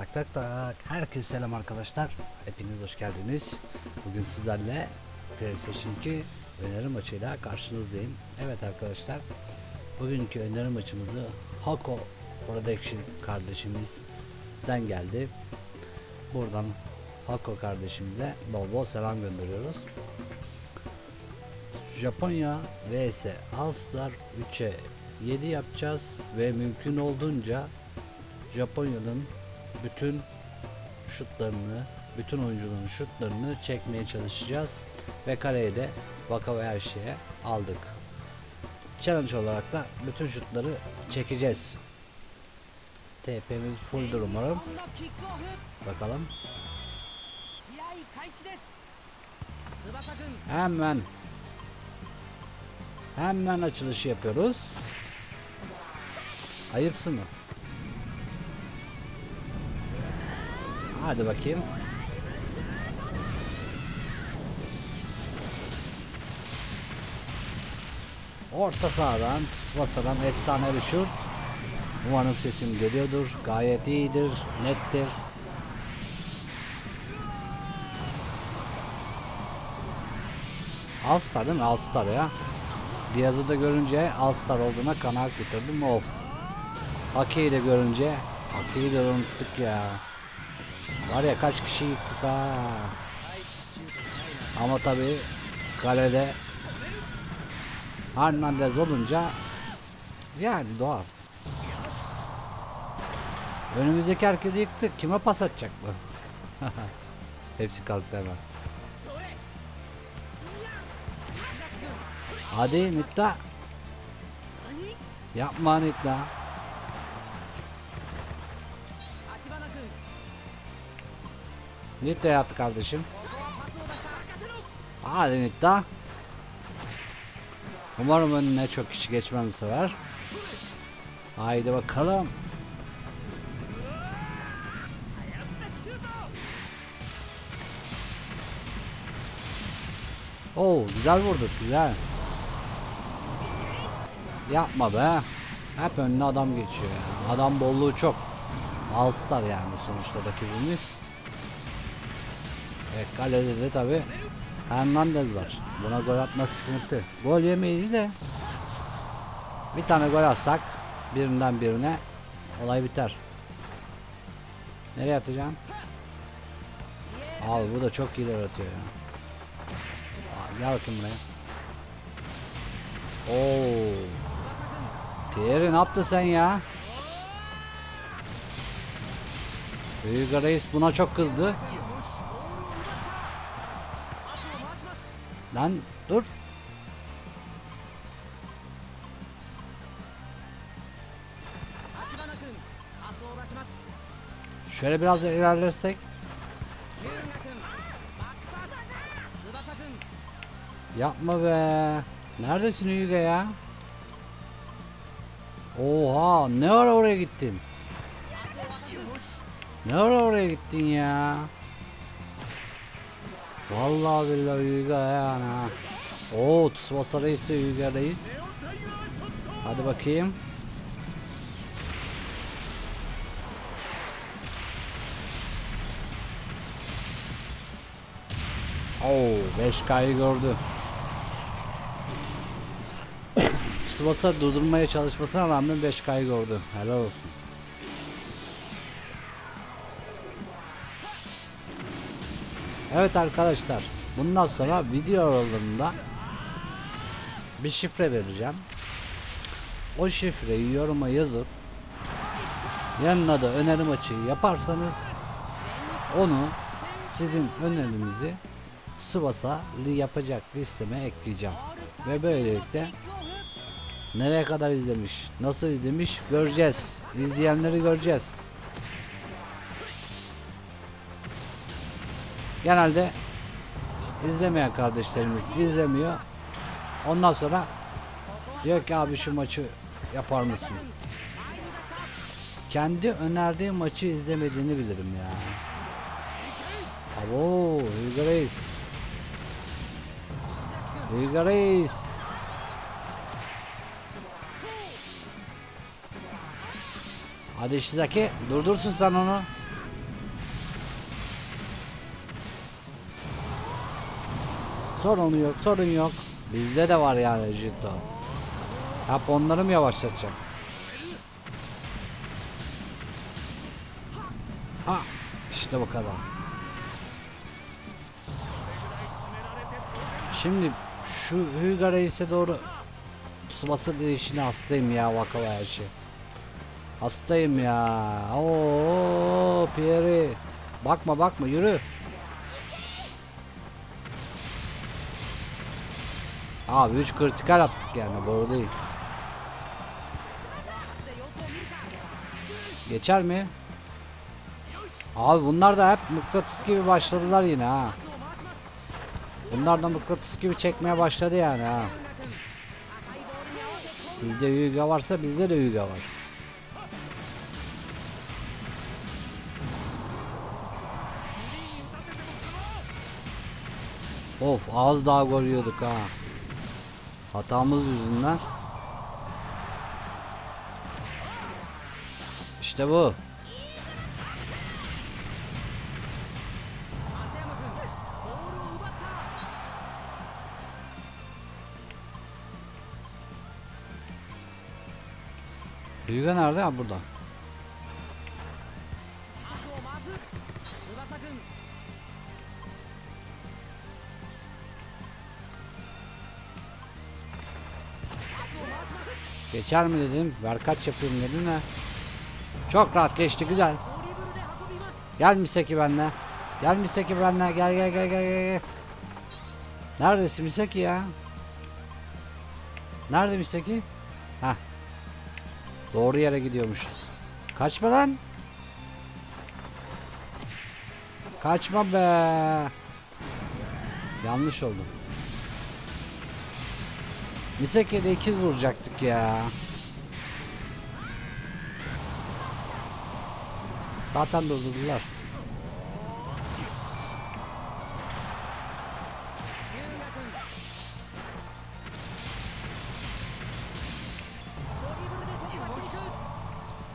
Tak tak tak. Herkese selam arkadaşlar. Hepiniz hoş geldiniz. Bugün sizlerle PlayStation 2 öneri maçıyla karşınızdayım. Evet arkadaşlar. Bugünkü öneri maçımızı Hako Production kardeşimizden geldi. Buradan Hako kardeşimize bol bol selam gönderiyoruz. Japonya vs All Star 3'e 7 yapacağız ve mümkün olduğunca Japonya'nın bütün şutlarını, bütün oyuncuların şutlarını çekmeye çalışacağız. Ve kaleye de vaka ve her şeye aldık. Challenge olarak da bütün şutları çekeceğiz. TP'miz fulldur umarım. Bakalım. Hemen Hemen açılışı yapıyoruz. Ayıpsın mı? Hadi bakayım. Orta sahadan, Tsubasa'dan efsane bir şut. Umarım sesim geliyordur. Gayet iyidir, nettir. Alstar değil mi? Alstar ya. Diaz'ı da görünce Alstar olduğuna kanaat getirdim. Of. Haki'yi de görünce Haki'yi de unuttuk ya. Var ya kaç kişi yıktık ha. Ama tabi kalede Hernandez olunca yani doğal. Önümüzdeki herkesi yıktık. Kime pas atacak bu? Hepsi kalktı hemen. Hadi Nita. Yapma Nita. Nit de yattı kardeşim. Hadi Nit daha. Umarım önüne çok kişi geçmem bu sefer. Haydi bakalım. Oo güzel vurduk güzel. Yapma be. Hep önüne adam geçiyor yani. Adam bolluğu çok. Alstar yani sonuçta rakibimiz. Evet kalede de tabi Hernandez var. Buna gol atmak sıkıntı. Gol yemeyiz de bir tane gol atsak birinden birine olay biter. Nereye atacağım? Abi bu da çok iyi atıyor ya. Gel bakayım buraya. Oo. Pierre ne yaptın sen ya? Büyük Reis buna çok kızdı. Lan dur. Şöyle biraz ilerlersek. Yapma be. Neredesin Uyge ya? Oha ne ara oraya gittin? Ne ara oraya gittin ya? Vallahi billahi Yüge yani ha. Oo Tsubasa Reis de Yüge Reis. Hadi bakayım. Oo 5K'yı gördü. Tsubasa durdurmaya çalışmasına rağmen 5K'yı gördü. Helal olsun. Evet arkadaşlar. Bundan sonra video aralarında bir şifre vereceğim. O şifreyi yoruma yazıp yanına da öneri maçı yaparsanız onu sizin önerinizi Tsubasa yapacak listeme ekleyeceğim. Ve böylelikle nereye kadar izlemiş, nasıl izlemiş göreceğiz. İzleyenleri göreceğiz. Genelde izlemeyen kardeşlerimiz izlemiyor. Ondan sonra diyor ki abi şu maçı yapar mısın? Kendi önerdiği maçı izlemediğini bilirim ya. Abo, Hugo Reis. Hugo Reis. Hadi Ishizaki durdursun sen onu. Sorun yok, sorun yok. Bizde de var yani Jito. Hep onları mı yavaşlatacak? Ha, işte bu kadar. Şimdi şu Hyuga Reis'e doğru Tsubasa değişine hastayım ya Wakabayashi. Hastayım ya. Oo Pierre. Bakma bakma yürü. Abi 3 kritikal attık yani doğru değil. Geçer mi? Abi bunlar da hep mıknatıs gibi başladılar yine ha. Bunlar da mıknatıs gibi çekmeye başladı yani ha. Sizde Hyuga varsa bizde de Hyuga var. Of az daha gol ha. Hatamız yüzünden. İşte bu. Büyüge nerede? Ha burada. Geçer mi dedim. Ver kaç yapayım dedim de. Çok rahat geçti güzel. Gelmişse ki benle. Gelmişse ki benle. Gel gel gel gel gel. Neredesin Misaki ya? Nerede Misaki? Ha. Doğru yere gidiyormuşuz. Kaçma lan. Kaçma be. Yanlış oldum. Gitsek ya da ikiz vuracaktık ya. Zaten durdurdular.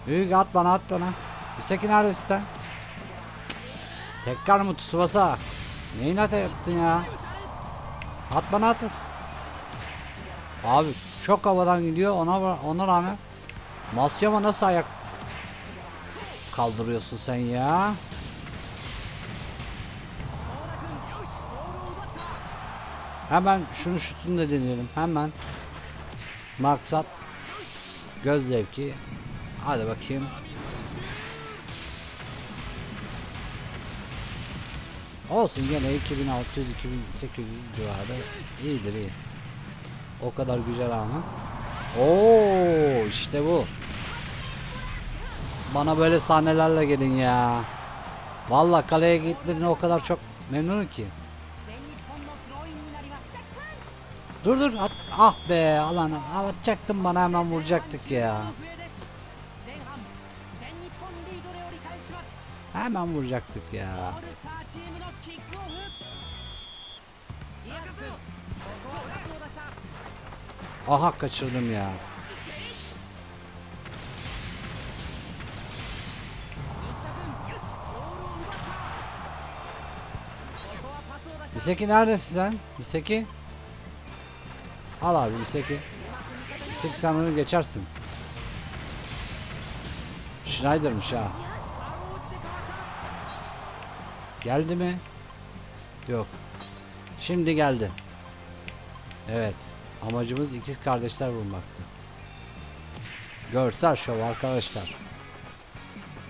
Büyük at bana at bana. Misaki neredesin sen? Cık. Tekrar mı Tsubasa? Neyin hata yaptın ya? At bana at. Abi çok havadan gidiyor ona ona rağmen Masyama nasıl ayak kaldırıyorsun sen ya? Hemen şunu şutunu da deneyelim hemen. Maksat göz zevki. Hadi bakayım. Olsun gene 2600-2800 civarı iyidir iyi. O kadar güce rağmen. Oo işte bu. Bana böyle sahnelerle gelin ya. Valla kaleye gitmediğine o kadar çok memnunum ki. Dur dur at, ah be alan atacaktın bana hemen vuracaktık ya. Hemen vuracaktık ya. Aha kaçırdım ya. Miseki neredesin sen? Miseki? Al abi Miseki. Miseki sen onu geçersin. Schneider'mış ha. Geldi mi? Yok. Şimdi geldi. Evet. Amacımız ikiz kardeşler bulmaktı. Görsel şov arkadaşlar.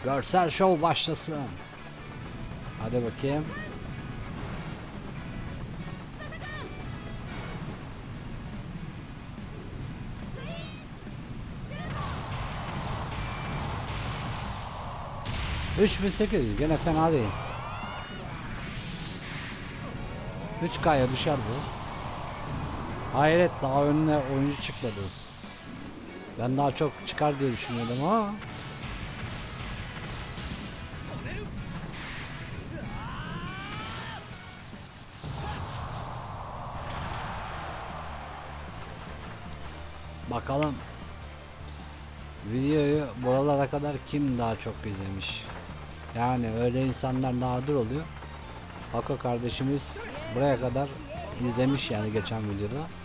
Görsel şov başlasın. Hadi bakayım. Üç bin sekiz yüz gene fena değil. 3K'ya düşer bu. Hayret daha önüne oyuncu çıkmadı. Ben daha çok çıkar diye düşünüyordum ama. Bakalım videoyu buralara kadar kim daha çok izlemiş. Yani öyle insanlar nadir oluyor. Hako kardeşimiz buraya kadar izlemiş yani geçen videoda.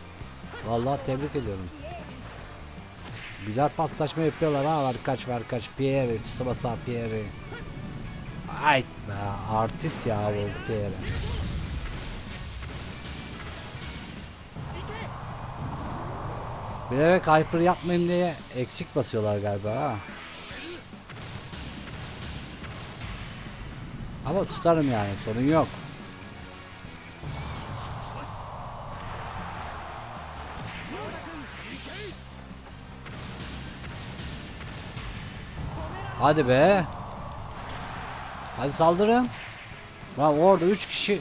Vallahi tebrik ediyorum. Güzel paslaşma yapıyorlar ha var kaç var kaç Pierre, Tsubasa Pierre. Ay be artist ya bu Pierre. Bilerek hyper yapmayayım diye eksik basıyorlar galiba ha. Ama tutarım yani sorun yok. Hadi be. Hadi saldırın. Lan orada 3 kişi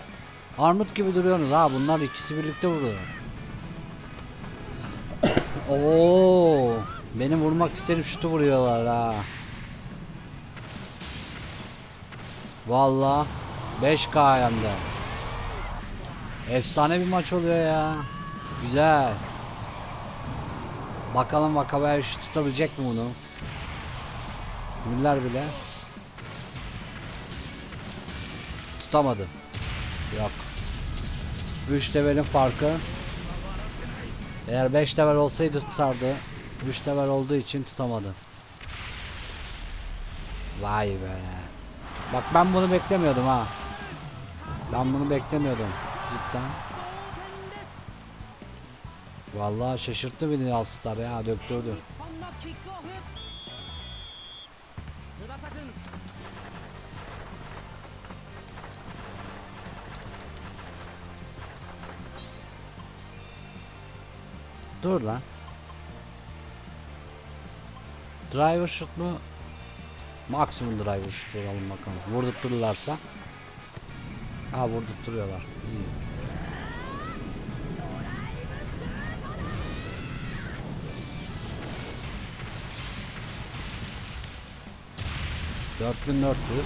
armut gibi duruyorsunuz ha. Bunlar ikisi birlikte vuruyor. Oo, beni vurmak istedim şutu vuruyorlar ha. Valla 5K hem. Efsane bir maç oluyor ya. Güzel. Bakalım Vakabayashi tutabilecek mi bunu? Miller bile. Tutamadı. Yok. 3 levelin farkı. Eğer 5 level olsaydı tutardı. 3 level olduğu için tutamadı. Vay be. Bak ben bunu beklemiyordum ha. Ben bunu beklemiyordum. Cidden. Vallahi şaşırttı beni Alstar ya döktürdü. Dur lan. Driver shoot mu? Maksimum driver shoot alalım bakalım. Vurdurturlarsa. Ha vurdurtuyorlar. İyi. Dört bin dört yüz.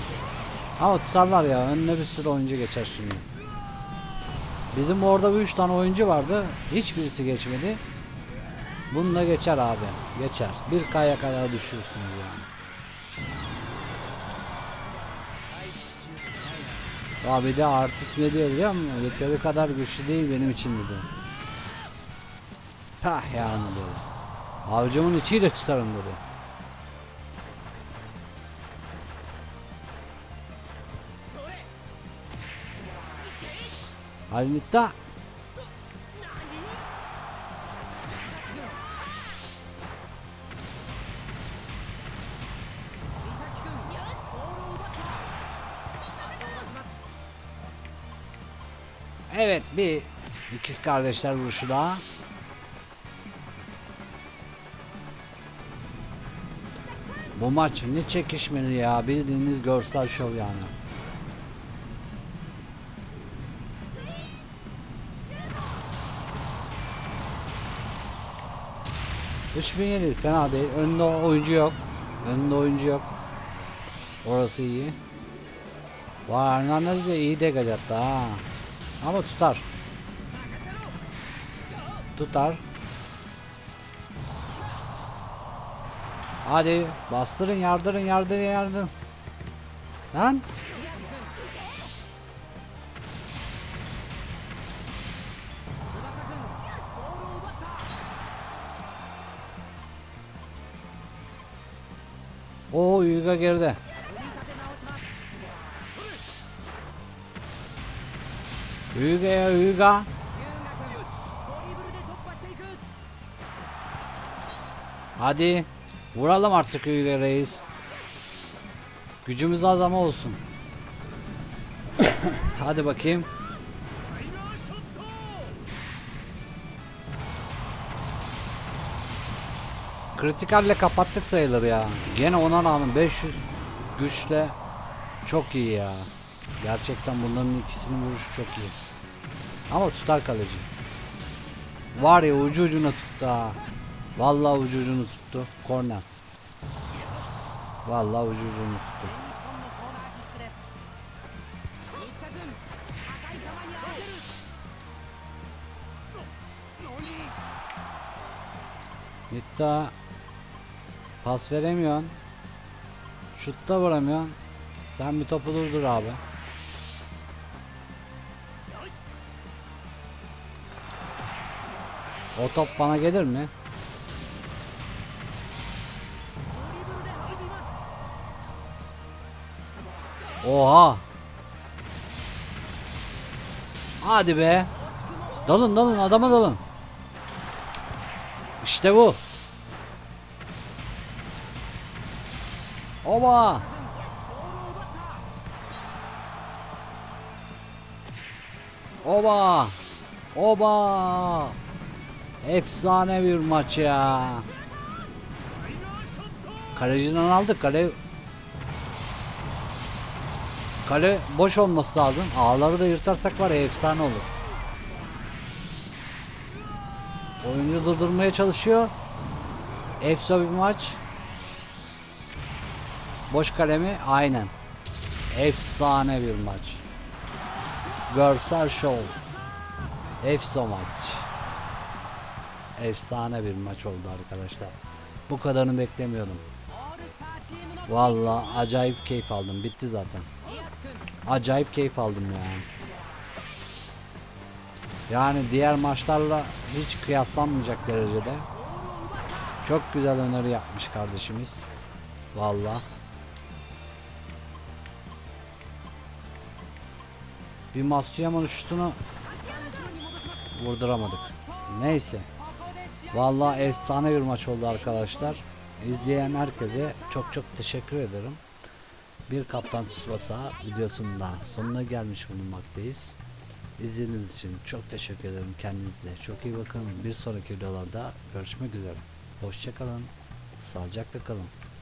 Ama tutarlar ya. Önüne bir sürü oyuncu geçer şimdi. Bizim orada 3 tane oyuncu vardı. Hiçbirisi geçmedi. Bununla geçer abi. Geçer. Bir kaya kadar düşürsünüz yani. Abi de artist ne diyor biliyor musun? Yeteri kadar güçlü değil benim için dedi. Pah yani dedi. Avcımın içiyle tutarım dedi. Hadi Nitta. Evet bir ikiz kardeşler vuruşu daha. Bu maç ne çekişmeli ya bildiğiniz görsel şov yani. Üç bin yedi fena değil. Önünde oyuncu yok. Önünde oyuncu yok. Orası iyi. Vay Hernandez de iyi degaj attı ha. Ama tutar. Tutar. Hadi bastırın yardırın yardırın yardırın. Lan. Oo Yuga geride. Yuga ya Yuga. Hadi. Vuralım artık Yuga reis. Gücümüz az ama olsun. Hadi bakayım. Kritikalle kapattık sayılır ya. Gene ona rağmen 500 güçle çok iyi ya. Gerçekten bunların ikisinin vuruşu çok iyi. Ama tutar kaleci. Var ya ucu ucuna tuttu ha. Vallahi ucu ucunu tuttu. Korner. Vallahi ucu ucunu tuttu. 日 pas veremiyorsun. Şutta vuramıyorsun. Sen bir topu durdur abi. O top bana gelir mi? Oha. Hadi be. Dalın dalın adama dalın. İşte bu. Oba. Oba. Oba. Efsane bir maç ya. Kaleciden aldık kale. Kale boş olması lazım. Ağları da yırtarsak var ya efsane olur. Oyuncu durdurmaya çalışıyor. Efsa bir maç. Boş kalemi aynen. Efsane bir maç. Görsel şov. Efso maç. Efsane bir maç oldu arkadaşlar. Bu kadarını beklemiyordum. Valla acayip keyif aldım. Bitti zaten. Acayip keyif aldım yani. Yani diğer maçlarla hiç kıyaslanmayacak derecede. Çok güzel öneri yapmış kardeşimiz. Vallahi. Bir Matsuyama'nın şutunu vurduramadık. Neyse. Vallahi efsane bir maç oldu arkadaşlar. İzleyen herkese çok çok teşekkür ederim. Bir Kaptan Tsubasa videosunun sonuna gelmiş bulunmaktayız. İzlediğiniz için çok teşekkür ederim. Kendinize çok iyi bakın. Bir sonraki videolarda görüşmek üzere. Hoşçakalın. Sağlıcakla kalın.